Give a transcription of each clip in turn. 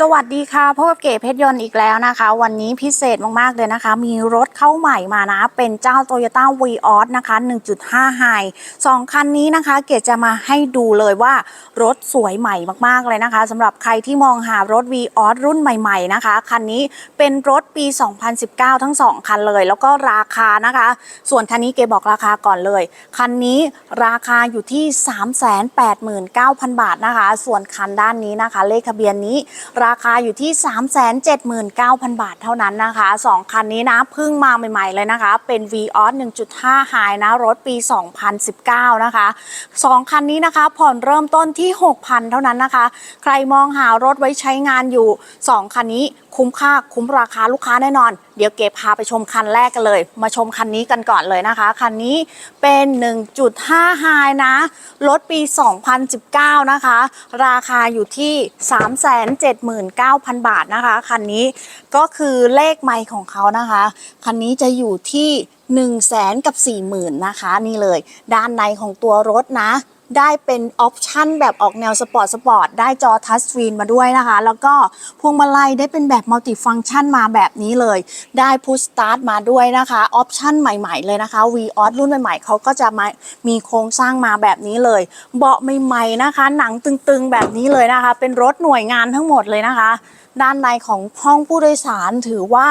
สวัสดีค่ะพบกับเก๋เพชรยนต์อีกแล้วนะคะ วันนี้พิเศษมากๆเลยนะคะ มีรถเข้าใหม่มานะ เป็นเจ้า Toyota v ีออสนะคะ 1.5 High สองคันนี้นะคะ เก๋จะมาให้ดูเลยว่ารถสวยใหม่มากๆเลยนะคะสำหรับใครที่มองหารถ v ีออสรุ่นใหม่ๆนะคะ คันนี้เป็นรถปี 2019 ทั้ง 2 คันเลย แล้วก็ราคานะคะ ส่วนคันนี้เก๋บอกราคาก่อนเลย คันนี้ราคาอยู่ที่ 389,000 บาทนะคะ ส่วนคันด้านนี้นะคะ เลขทะเบียนนี้ราคาอยู่ที่ 379,000 บาทเท่านั้นนะคะ 2 คันนี้นะเพิ่งมาใหม่ๆเลยนะคะ เป็น v ีออส1.5 High นะ รถปี 2019 นะคะ 2 คันนี้นะคะ ผ่อนเริ่มต้นที่ 6,000 เท่านั้นนะคะ ใครมองหารถไว้ใช้งานอยู่ 2 คันนี้คุ้มค่าคุ้มราคาลูกค้าแน่นอนเดี๋ยวเก็บพาไปชมคันแรกกันเลย มาชมคันนี้กันก่อนเลยนะคะ คันนี้เป็น 1.5 High นะ รถปี 2019 นะคะ ราคาอยู่ที่ 379,000 บาทนะคะ คันนี้ก็คือเลขไมค์ของเขานะคะ คันนี้จะอยู่ที่ 1 0 0 0 0แสนกับ 40,000 นะคะ นี่เลย ด้านในของตัวรถนะ ได้เป็นออปชั่นแบบออกแนวสปอร์ตสปอร์ตได้จอทัชสกรีนมาด้วยนะคะ แล้วก็พวงมาลัยได้เป็นแบบมัลติฟัง c t ชันมาแบบนี้เลย ได้พุชสตาร์ทมาด้วยนะคะออปชั่นใหม่ๆเลยนะคะ v ีออสรุ่นใหม่ๆเขาก็จะมามีโครงสร้างมาแบบนี้เลย เบาะใหม่ๆนะคะ หนังตึงๆแบบนี้เลยนะคะ เป็นรถหน่วยงานทั้งหมดเลยนะคะ ด้านในของห้องผู้โดยสารถือว่า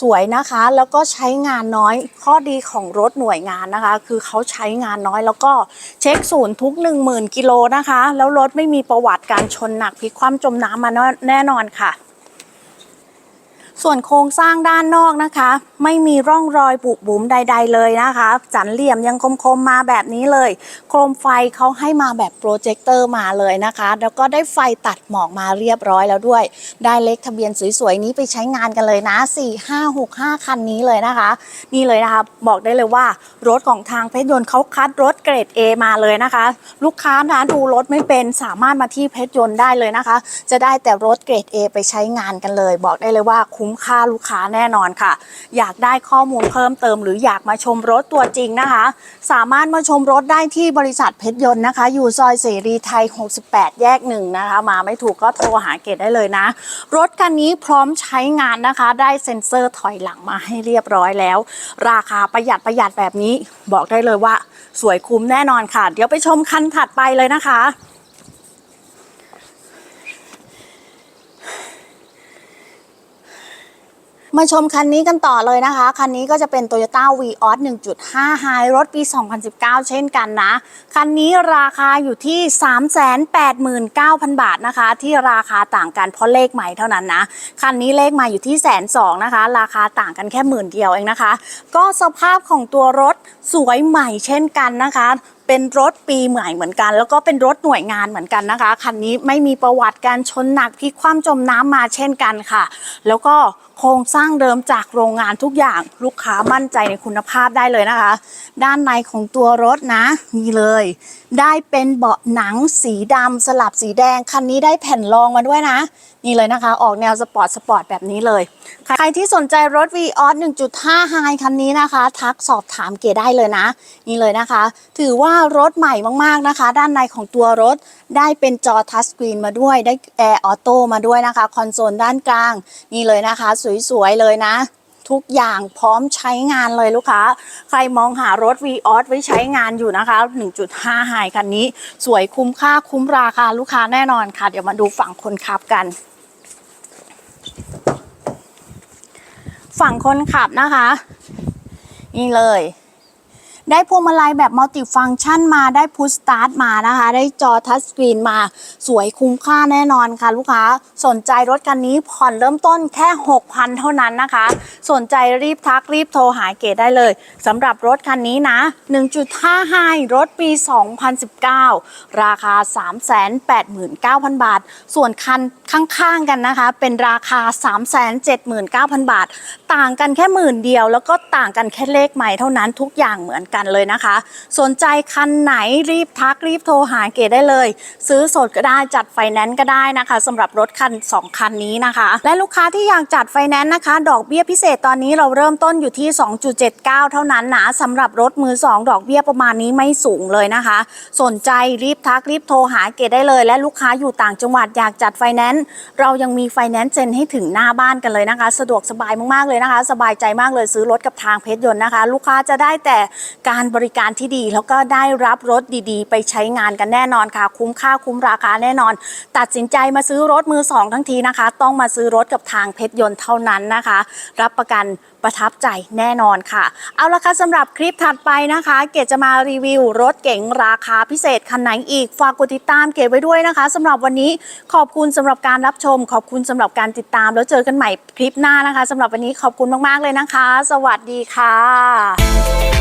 สวยนะคะ แล้วก็ใช้งานน้อยข้อดีของรถหน่วยงานนะคะ คือเขาใช้งานน้อยแล้วก็เช็คศูนย์ทุก 10,000 กิโลนะคะ แล้วรถไม่มีประวัติการชนหนักพลิกคว่ำจมน้ำมาแน่นอนค่ะ ส่วนโครงสร้างด้านนอกนะคะ ไม่มีร่องรอยบุบุ๋มใด ๆ เลยนะคะ จันเหลี่ยมยังคมๆมาแบบนี้เลย โคมไฟเขาให้มาแบบโปรเจคเตอร์มาเลยนะคะ แล้วก็ได้ไฟตัดหมอกมาเรียบร้อยแล้วด้วย ได้เลขทะเบียนสวยๆนี้ไปใช้งานกันเลยนะ 4 5 6 5 คันนี้เลยนะคะ นี่เลยนะคะบอกได้เลยว่ารถของทางเพชรยนต์เขาคัดรถเกรด A มาเลยนะคะ ลูกค้านะดูรถไม่เป็นสามารถมาที่เพชรยนต์ได้เลยนะคะ จะได้แต่รถเกรด A ไปใช้งานกันเลย บอกได้เลยว่าคุ้มคุ้มค่าลูกค้าแน่นอนค่ะ อยากได้ข้อมูลเพิ่มเติม หรืออยากมาชมรถตัวจริงนะคะ สามารถมาชมรถได้ที่บริษัทเพชรยนต์นะคะ อยู่ซอยเสรีไทย 68 แยกหนึ่งนะคะ มาไม่ถูกก็โทรหาเกดได้เลยนะ รถคันนี้พร้อมใช้งานนะคะ ได้เซ็นเซอร์ถอยหลังมาให้เรียบร้อยแล้ว ราคาประหยัดประหยัดแบบนี้ บอกได้เลยว่า สวยคุ้มแน่นอนค่ะ เดี๋ยวไปชมคันถัดไปเลยนะคะ มาชมคันนี้กันต่อเลยนะคะ คันนี้ก็จะเป็น Toyota v ีออส1.5 High รถปี 2019 เช่นกันนะ คันนี้ราคาอยู่ที่ 389,000 บาทนะคะ ที่ราคาต่างกันเพราะเลขใหม่เท่านั้นนะ คันนี้เลขใหม่อยู่ที่แสนสองนะคะ ราคาต่างกันแค่หมื่นเดียวเองนะคะ ก็สภาพของตัวรถสวยใหม่เช่นกันนะคะเป็นรถปีใหม่เหมือนกัน แล้วก็เป็นรถหน่วยงานเหมือนกันนะคะคันนี้ไม่มีประวัติการชนหนักพลิกคว่ำจมน้ำมาเช่นกันค่ะ แล้วก็ โครงสร้างเดิมจากโรงงานทุกอย่างลูกค้ามั่นใจในคุณภาพได้เลยนะคะ ด้านในของตัวรถนะ นี่เลยได้เป็นเบาะหนังสีดำสลับสีแดง คันนี้ได้แผ่นรองมาด้วยนะ นี่เลยนะคะ ออกแนวสปอร์ตสปอร์ตแบบนี้เลย ใครที่สนใจรถ v ีออส1.5 High คันนี้นะคะ ทักสอบถามเกได้เลยนะ นี่เลยนะคะ ถือว่ารถใหม่มากๆนะคะ ด้านในของตัวรถได้เป็นจอทัชสกรีนมาด้วยได้แอร์ออโต้มาด้วยนะคะ คอนโซลด้านกลาง นี่เลยนะคะ สวยๆเลยนะ ทุกอย่างพร้อมใช้งานเลยลูกค้า ใครมองหารถ v ีออสไว้ใช้งานอยู่นะคะ 1.5 High คันนี้ สวยคุ้มค่าคุ้มราคาลูกค้าแน่นอนค่ะ เดี๋ยวมาดูฝั่งคนขับกัน ฝั่งคนขับนะคะ นี่เลย ได้พวงมาลัยแบบมัลติฟัง c t ชันมาได้พุชสตาร์ทมานะคะ ได้จอทัชสกรีนมาสวยคุ้มค่าแน่นอนค่ะ ลูกค้าสนใจรถคันนี้ผ่อนเริ่มต้นแค่ 6,000 เท่านั้นนะคะ สนใจรีบทักรีบโทรหาเกดได้เลยสำหรับรถคันนี้นะ 1.5 High รถปี 2019 ราคา 389,000 บาท ส่วนคันข้างๆกันนะคะ เป็นราคา 379,000 บาท ต่างกันแค่หมื่นเดียว แล้วก็ต่างกันแค่เลขใหม่เท่านั้นทุกอย่างเหมือนกันกันเลยนะคะ สนใจคันไหนรีบทักรีบโทรหาเกดได้เลย ซื้อสดก็ได้จัดไฟแนนซ์ก็ได้นะคะสำหรับรถคัน 2 คันนี้นะคะ และลูกค้าที่อยากจัดไฟแนนซ์นะคะ ดอกเบี้ยพิเศษตอนนี้เราเริ่มต้นอยู่ที่ 2.79 เท่านั้นนะสำหรับรถมือ 2 ดอกเบี้ยประมาณนี้ไม่สูงเลยนะคะ สนใจรีบทักรีบโทรหาเกดได้เลย และลูกค้าอยู่ต่างจังหวัดอยากจัดไฟแนนซ์เรายังมีไฟแนนซ์เซ็นให้ถึงหน้าบ้านกันเลยนะคะ สะดวกสบายมากๆเลยนะคะ สบายใจมากเลยซื้อรถกับทางเพชรยนต์นะคะ ลูกค้าจะได้แต่การบริการที่ดี แล้วก็ได้รับรถดีๆ ไปใช้งานกันแน่นอนค่ะ คุ้มค่าคุ้มราคาแน่นอน ตัดสินใจมาซื้อรถมือสองทั้งทีนะคะ ต้องมาซื้อรถกับทางเพชรยนต์เท่านั้นนะคะ รับประกันประทับใจแน่นอนค่ะ เอาละค่ะสำหรับคลิปถัดไปนะคะ เกดจะมารีวิวรถเก๋งราคาพิเศษคันไหนอีก ฝากกดติดตามเกดไว้ด้วยนะคะสำหรับวันนี้ขอบคุณสำหรับการรับชม ขอบคุณสำหรับการติดตาม แล้วเจอกันใหม่คลิปหน้านะคะสำหรับวันนี้ขอบคุณมาก ๆ เลยนะคะ สวัสดีค่ะ